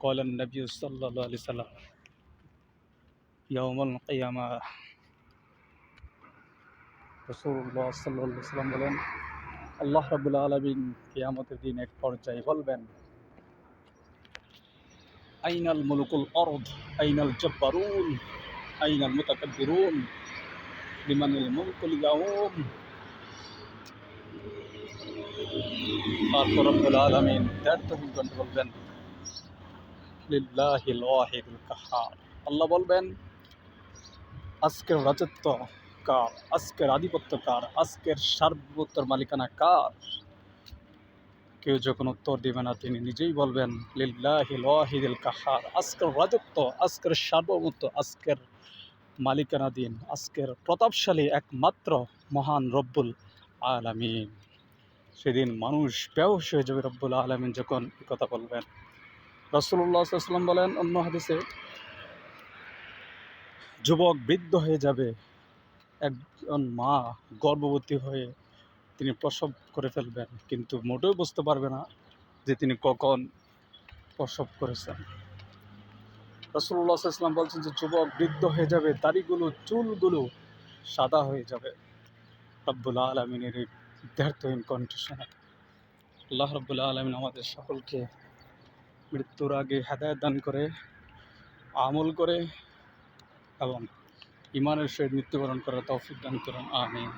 قال النبي صلى الله عليه وسلم يوم القيامة রসুল্লাহ সাল্লাহ সাল্লাম বলেন আল্লাহ রাবুল আলমিন কিয়ামতের দিন এক পর্যায়ে বলবেন আইনাল মুলুকুল অরদ আইনাল জব্বারুন আইনাল মুতাকাব্বিরুন লিমানিল মুলকুল ইয়াউম তারপর রব্বুল আলামিন দায়িত্বহীন কণ্ঠে বলবেন লিল্লাহিল ওয়াহিদুল কাহার আল্লাহ বলবেন, আজকের রাজত্ব কার আজকের আধিপত্য কার আজকের সার্বত্র মালিকানা কার? কেউ যখন উত্তর দিবে না, তিনি নিজেই বলবেন লিল্লাহিল কাহার আজকের রাজত্ব, আজকের সার্বভৌমত্ব, আজকের মালিকানাধীন আজকের প্রতাপশালী একমাত্র মহান রব্বুল আলামিন। সেদিন মানুষ বেহস হয়ে যাবে রব্বুল আলমিন যখন কথা বলবেন। রসুল্লাহ সাল্লাম বলেন অন্য হাদিসে, যুবক বৃদ্ধ হয়ে যাবে, একজন মা গর্ভবতী হয়ে তিনি প্রসব করে ফেলবেন, কিন্তু মোটেও বুঝতে পারবে না যে তিনি কখন প্রসব করেছেন। রসুল্লাহ সাল্লাম বলছেন যে যুবক বৃদ্ধ হয়ে যাবে, দাড়িগুলো, চুলগুলো সাদা হয়ে যাবে। রব্বুল আলমিনের এই বিদ্যার্থহীন কণ্ঠস্বর আল্লাহ রব্বুল্লাহ আলমিন আমাদের সকলকে মৃত্যুর আগে হেদায়ত দান করে, আমল করে এবং ইমানের সহিত মৃত্যুবরণ করার তৌফিক দান করুন, আমিন।